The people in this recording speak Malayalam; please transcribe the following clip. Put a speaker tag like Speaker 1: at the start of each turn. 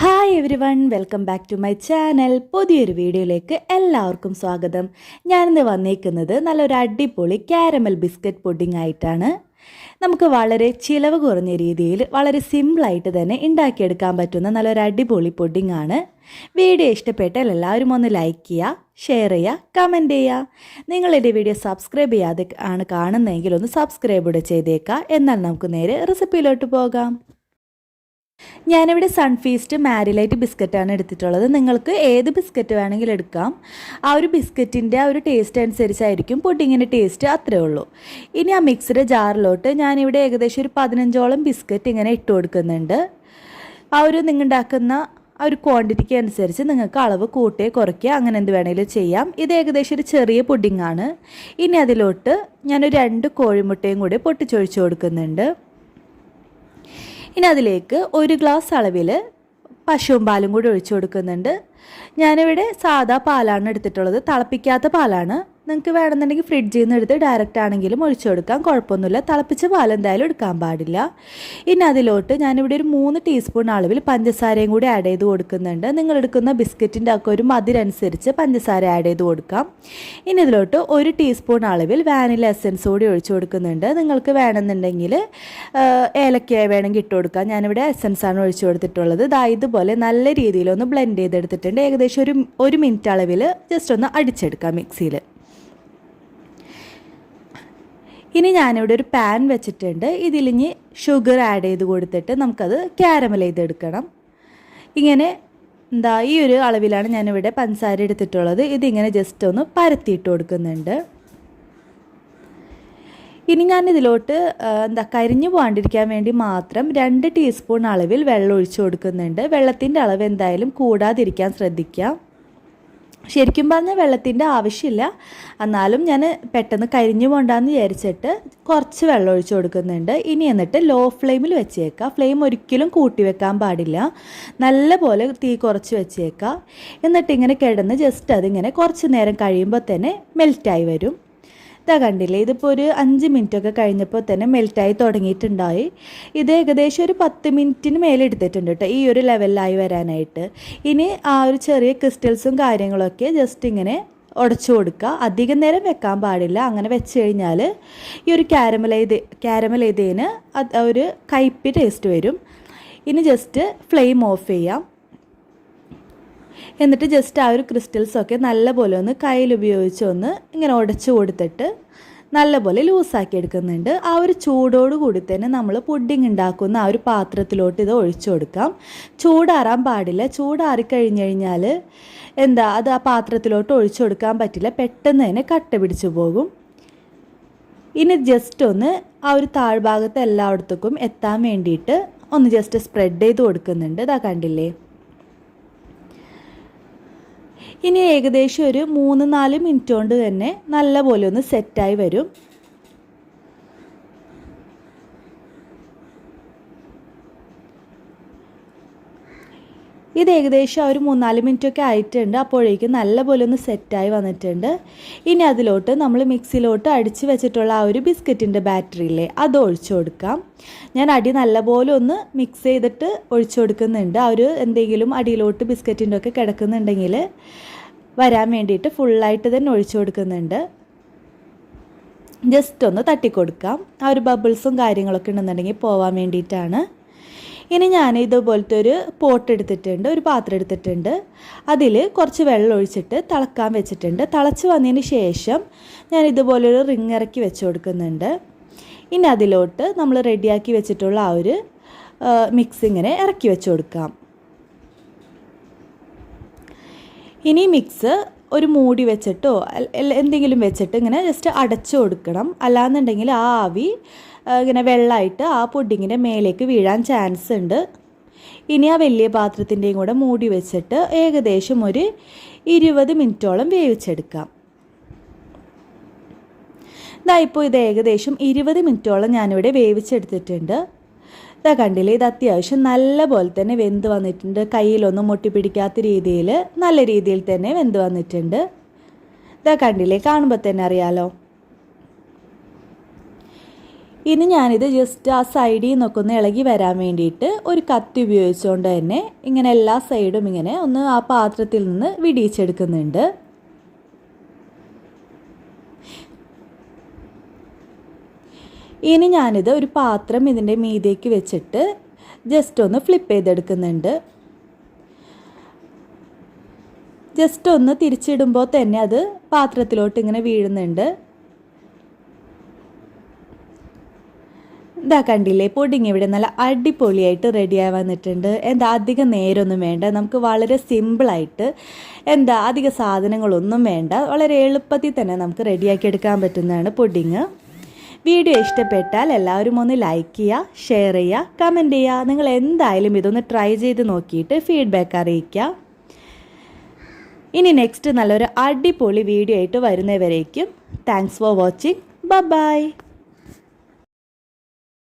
Speaker 1: Hi everyone welcome back to my channel പുതിയൊരു വീഡിയോയിലേക്ക് എല്ലാവർക്കും സ്വാഗതം. ഞാനിന്ന് വന്നേക്കുന്നത് നല്ലൊരു അടിപൊളി ക്യാരമൽ ബിസ്ക്കറ്റ് പുഡിംഗ് ആയിട്ടാണ്. നമുക്ക് വളരെ ചിലവ് കുറഞ്ഞ രീതിയിൽ വളരെ സിമ്പിളായിട്ട് തന്നെ ഉണ്ടാക്കിയെടുക്കാൻ പറ്റുന്ന നല്ലൊരു അടിപൊളി പുഡിംഗ് ആണ്. വീഡിയോ ഇഷ്ടപ്പെട്ടാൽ എല്ലാവരും ഒന്ന് ലൈക്ക് ചെയ്യുക ഷെയർ ചെയ്യുക കമന്റ് ചെയ്യുക. നിങ്ങളെന്റെ വീഡിയോ സബ്സ്ക്രൈബ് ചെയ്യാതെ ആണ് കാണുന്നതെങ്കിൽ ഒന്ന് സബ്സ്ക്രൈബ് കൂടെ ചെയ്തേക്കുക. എന്നാൽ നമുക്ക് നേരെ റെസിപ്പിയിലോട്ട് പോകാം. ഞാനിവിടെ സൺഫീസ്റ്റ് മാരിലൈറ്റ് ബിസ്ക്കറ്റാണ് എടുത്തിട്ടുള്ളത്. നിങ്ങൾക്ക് ഏത് ബിസ്ക്കറ്റ് വേണമെങ്കിലും എടുക്കാം. ആ ഒരു ബിസ്ക്കറ്റിന്റെ ആ ഒരു ടേസ്റ്റ് അനുസരിച്ചായിരിക്കും പുഡിങ്ങിന്റെ ടേസ്റ്റ് അത്രേ ഉള്ളൂ. ഇനി ആ മിക്സിയുടെ ജാറിലോട്ട് ഞാനിവിടെ ഏകദേശം ഒരു പതിനഞ്ചോളം ബിസ്ക്കറ്റ് ഇങ്ങനെ ഇട്ട് കൊടുക്കുന്നുണ്ട്. ആ ഒരു നിങ്ങളുണ്ടാക്കുന്ന ആ ഒരു ക്വാണ്ടിറ്റിക്ക് അനുസരിച്ച് നിങ്ങൾക്ക് അളവ് കൂട്ടുകയോ കുറയ്ക്കുക അങ്ങനെ എന്ത് വേണമെങ്കിലും ചെയ്യാം. ഇത് ഏകദേശം ഒരു ചെറിയ പുഡിങ്ങാണ് ഇനി അതിലോട്ട് ഞാനൊരു രണ്ട് കോഴിമുട്ടയും കൂടി പൊട്ടിച്ചൊഴിച്ച് കൊടുക്കുന്നുണ്ട്. ഇനി അതിലേക്ക് ഒരു ഗ്ലാസ് അളവിൽ പശുവും പാലും കൂടി ഒഴിച്ചു കൊടുക്കുന്നുണ്ട്. ഞാനിവിടെ സാധാ പാലാണ് എടുത്തിട്ടുള്ളത്. തിളപ്പിക്കാത്ത പാലാണ്. നിങ്ങൾക്ക് വേണമെന്നുണ്ടെങ്കിൽ ഫ്രിഡ്ജിൽ നിന്ന് എടുത്ത് ഡയറക്റ്റ് ആണെങ്കിലും ഒഴിച്ചു കൊടുക്കാം. കുഴപ്പമൊന്നുമില്ല. തിളപ്പിച്ച പാൽ എന്തായാലും എടുക്കാൻ പാടില്ല. ഇനി അതിലോട്ട് ഞാനിവിടെ ഒരു മൂന്ന് ടീസ്പൂൺ അളവിൽ പഞ്ചസാരയും കൂടി ആഡ് ചെയ്ത് കൊടുക്കുന്നുണ്ട്. നിങ്ങൾ എടുക്കുന്ന ബിസ്ക്കറ്റിന്റെ ഒക്കെ ഒരു മതിരനുസരിച്ച് പഞ്ചസാര ആഡ് ചെയ്ത് കൊടുക്കാം. ഇനി ഇതിലോട്ട് ഒരു ടീസ്പൂൺ അളവിൽ വാനില എസൻസ് കൂടി ഒഴിച്ചു കൊടുക്കുന്നുണ്ട്. നിങ്ങൾക്ക് വേണമെന്നുണ്ടെങ്കിൽ ഏലക്ക വേണമെങ്കിൽ ഇട്ട് കൊടുക്കാം. ഞാനിവിടെ ആണ് ഒഴിച്ചു കൊടുത്തിട്ടുള്ളത്. ഇതാ ഇതുപോലെ നല്ല രീതിയിലൊന്ന് ബ്ലെൻഡ് ചെയ്തെടുത്തിട്ടുണ്ട്. ഏകദേശം ഒരു ഒരു മിനിറ്റ് അളവിൽ ജസ്റ്റ് ഒന്ന് അടിച്ചെടുക്കാം മിക്സിയിൽ. ഇനി ഞാനിവിടെ ഒരു പാൻ വെച്ചിട്ടുണ്ട്. ഇതിലിഞ്ഞ് ഷുഗർ ആഡ് ചെയ്ത് കൊടുത്തിട്ട് നമുക്കത് ക്യാരമൽ ചെയ്തെടുക്കണം. ഇങ്ങനെ എന്താ ഈ ഒരു അളവിലാണ് ഞാനിവിടെ പഞ്ചസാര എടുത്തിട്ടുള്ളത്. ഇതിങ്ങനെ ജസ്റ്റ് ഒന്ന് പരത്തിയിട്ട് കൊടുക്കുന്നുണ്ട്. ഇനി ഞാൻ ഇതിലോട്ട് എന്താ കരിഞ്ഞു പോകാണ്ടിരിക്കാൻ വേണ്ടി മാത്രം രണ്ട് ടീസ്പൂൺ അളവിൽ വെള്ളം ഒഴിച്ചു കൊടുക്കുന്നുണ്ട്. വെള്ളത്തിന്റെ അളവ് എന്തായാലും കൂടാതിരിക്കാൻ ശ്രദ്ധിക്കാം. ശരിക്കും പറഞ്ഞാൽ വെള്ളത്തിന്റെ ആവശ്യമില്ല. എന്നാലും ഞാൻ പെട്ടെന്ന് കരിഞ്ഞു പോണ്ടാന്ന് വിചാരിച്ചിട്ട് കുറച്ച് വെള്ളം ഒഴിച്ചു കൊടുക്കുന്നുണ്ട്. ഇനി എന്നിട്ട് ലോ ഫ്ലെയിമിൽ വെച്ചേക്കുക ഫ്ലെയിം ഒരിക്കലും കൂട്ടി വെക്കാൻ പാടില്ല. നല്ല പോലെ തീ കുറച്ച് വെച്ചേക്കുക എന്നിട്ട് ഇങ്ങനെ കിടന്ന് ജസ്റ്റ് അതിങ്ങനെ കുറച്ച് നേരം കഴിയുമ്പോൾ തന്നെ മെൽറ്റായി വരും. ഇതാ കണ്ടില്ലേ? ഇതിപ്പോൾ ഒരു അഞ്ച് മിനിറ്റൊക്കെ കഴിഞ്ഞപ്പോൾ തന്നെ മെൽറ്റായി തുടങ്ങിയിട്ടുണ്ടായി. ഇത് ഏകദേശം ഒരു പത്ത് മിനിറ്റിന് മേലെ എടുത്തിട്ടുണ്ട് കേട്ടോ ഈ ഒരു ലെവലിലായി വരാനായിട്ട്. ഇനി ആ ഒരു ചെറിയ ക്രിസ്റ്റൽസും കാര്യങ്ങളൊക്കെ ജസ്റ്റ് ഇങ്ങനെ ഉടച്ചു കൊടുക്കുക. അധികം നേരം വെക്കാൻ പാടില്ല. അങ്ങനെ വെച്ച് കഴിഞ്ഞാൽ ഈ ഒരു ക്യാരമലൈത് ക്യാരമലൈതേന് ഒരു കയ്പ് ടേസ്റ്റ് വരും. ഇനി ജസ്റ്റ് ഫ്ലെയിം ഓഫ് ചെയ്യാം. എന്നിട്ട് ജസ്റ്റ് ആ ഒരു ക്രിസ്റ്റൽസൊക്കെ നല്ലപോലെ ഒന്ന് കയ്യിൽ ഉപയോഗിച്ച് ഒന്ന് ഇങ്ങനെ ഉടച്ചു കൊടുത്തിട്ട് നല്ലപോലെ ലൂസാക്കി എടുക്കുന്നുണ്ട്. ആ ഒരു കൂടി തന്നെ നമ്മൾ പുഡിംഗ് ഉണ്ടാക്കുന്ന ആ ഒരു പാത്രത്തിലോട്ട് ഇത് ഒഴിച്ചു കൊടുക്കാം. ചൂടാറാൻ പാടില്ല. ചൂടാറി കഴിഞ്ഞ് കഴിഞ്ഞാൽ എന്താ അത് ആ പാത്രത്തിലോട്ട് ഒഴിച്ചു കൊടുക്കാൻ പറ്റില്ല. പെട്ടെന്ന് തന്നെ കട്ട പിടിച്ചു പോകും. ഇനി ജസ്റ്റ് ഒന്ന് ആ ഒരു താഴ്ഭാഗത്ത് എല്ലായിടത്തേക്കും എത്താൻ വേണ്ടിയിട്ട് ഒന്ന് ജസ്റ്റ് സ്പ്രെഡ് ചെയ്ത് കൊടുക്കുന്നുണ്ട്. ഇതാ കണ്ടില്ലേ? ഇനി ഏകദേശം ഒരു മൂന്ന് നാല് മിനിറ്റ് കൊണ്ട് തന്നെ നല്ല പോലെ ഒന്ന് സെറ്റായി വരും. ഇത് ഏകദേശം ഒരു മൂന്നാൽ മിനിറ്റൊക്കെ ആയിട്ടുണ്ട്. അപ്പോഴേക്കും നല്ലപോലെ ഒന്ന് സെറ്റായി വന്നിട്ടുണ്ട്. ഇനി അതിലോട്ട് നമ്മൾ മിക്സിയിലോട്ട് അടിച്ച് വെച്ചിട്ടുള്ള ആ ഒരു ബിസ്ക്കറ്റിന്റെ ബാറ്ററിയില്ലേ അത് ഒഴിച്ചു കൊടുക്കാം. ഞാൻ അടി നല്ലപോലെ ഒന്ന് മിക്സ് ചെയ്തിട്ട് ഒഴിച്ചു കൊടുക്കുന്നുണ്ട്. ആ ഒരു എന്തെങ്കിലും അടിയിലോട്ട് ബിസ്ക്കറ്റിന്റെ ഒക്കെ കിടക്കുന്നുണ്ടെങ്കിൽ വരാൻ വേണ്ടിയിട്ട് ഫുള്ളായിട്ട് തന്നെ ഒഴിച്ചു കൊടുക്കുന്നുണ്ട്. ജസ്റ്റ് ഒന്ന് തട്ടിക്കൊടുക്കാം. ആ ഒരു ബബിൾസും കാര്യങ്ങളൊക്കെ ഉണ്ടെന്നുണ്ടെങ്കിൽ പോവാൻ വേണ്ടിയിട്ടാണ്. ഇനി ഞാൻ ഇതുപോലത്തെ ഒരു പോട്ട് എടുത്തിട്ടുണ്ട് ഒരു പാത്രം എടുത്തിട്ടുണ്ട്. അതിൽ കുറച്ച് വെള്ളം ഒഴിച്ചിട്ട് തിളക്കാൻ വെച്ചിട്ടുണ്ട്. തിളച്ച് വന്നതിന് ശേഷം ഞാൻ ഇതുപോലൊരു റിങ് ഇറക്കി വെച്ച് കൊടുക്കുന്നുണ്ട്. ഇനി അതിലോട്ട് നമ്മൾ റെഡിയാക്കി വെച്ചിട്ടുള്ള ആ ഒരു മിക്സ് ഇങ്ങനെ ഇറക്കി വെച്ച് കൊടുക്കാം. ഇനി മിക്സ് ഒരു മൂടി വെച്ചിട്ടോ എന്തെങ്കിലും വെച്ചിട്ട് ഇങ്ങനെ ജസ്റ്റ് അടച്ചു കൊടുക്കണം. അല്ലാന്നുണ്ടെങ്കിൽ ആ ആവി ഇങ്ങനെ വെള്ളമായിട്ട് ആ പുഡിങ്ങിന്റെ മേലേക്ക് വീഴാൻ ചാൻസ് ഉണ്ട്. ഇനി ആ വലിയ പാത്രത്തിന്റെയും കൂടെ മൂടി വെച്ചിട്ട് ഏകദേശം ഒരു ഇരുപത് മിനിറ്റോളം വേവിച്ചെടുക്കാം. ഇതാ ഇപ്പോൾ ഇത് ഏകദേശം ഇരുപത് മിനിറ്റോളം ഞാനിവിടെ വേവിച്ചെടുത്തിട്ടുണ്ട്. ഇതാ കണ്ടില്ലേ ഇത് അത്യാവശ്യം നല്ല പോലെ തന്നെ വെന്ത് വന്നിട്ടുണ്ട്. കയ്യിലൊന്നും മുട്ടിപ്പിടിക്കാത്ത രീതിയിൽ നല്ല രീതിയിൽ തന്നെ വെന്ത് വന്നിട്ടുണ്ട്. ഇതാ കണ്ടില്ലേ കാണുമ്പോൾ തന്നെ അറിയാലോ. ഇനി ഞാനിത് ജസ്റ്റ് ആ സൈഡിൽ നിന്നൊക്കെ ഒന്ന് ഇളകി വരാൻ വേണ്ടിയിട്ട് ഒരു കത്തി ഉപയോഗിച്ചുകൊണ്ട് തന്നെ ഇങ്ങനെ എല്ലാ സൈഡും ഇങ്ങനെ ഒന്ന് ആ പാത്രത്തിൽ നിന്ന് വിടിയിച്ചെടുക്കുന്നുണ്ട്. ഇനി ഞാനിത് ഒരു പാത്രം ഇതിന്റെ മീതേക്ക് വെച്ചിട്ട് ജസ്റ്റ് ഒന്ന് ഫ്ലിപ്പ് ചെയ്തെടുക്കുന്നുണ്ട്. ജസ്റ്റ് ഒന്ന് തിരിച്ചിടുമ്പോൾ തന്നെ അത് പാത്രത്തിലോട്ട് ഇങ്ങനെ വീഴുന്നുണ്ട്. ഇതാ കണ്ടില്ലേ പൊടിങ് ഇവിടെ നല്ല അടിപൊളിയായിട്ട് റെഡിയായി വന്നിട്ടുണ്ട്. എന്താ അധികം നേരമൊന്നും വേണ്ട നമുക്ക് വളരെ സിമ്പിളായിട്ട് എന്താ അധിക സാധനങ്ങളൊന്നും വേണ്ട വളരെ എളുപ്പത്തിൽ തന്നെ നമുക്ക് റെഡിയാക്കി എടുക്കാൻ പറ്റുന്നതാണ് പൊടിങ് വീഡിയോ ഇഷ്ടപ്പെട്ടാൽ എല്ലാവരും ഒന്ന് ലൈക്ക് ചെയ്യുക ഷെയർ ചെയ്യുക കമന്റ് ചെയ്യുക. നിങ്ങൾ എന്തായാലും ഇതൊന്ന് ട്രൈ ചെയ്ത് നോക്കിയിട്ട് ഫീഡ്ബാക്ക് അറിയിക്കുക. ഇനി നെക്സ്റ്റ് നല്ലൊരു അടിപൊളി വീഡിയോ ആയിട്ട് വരുന്നവരേക്കും. Thanks for watching. ബ ബൈ.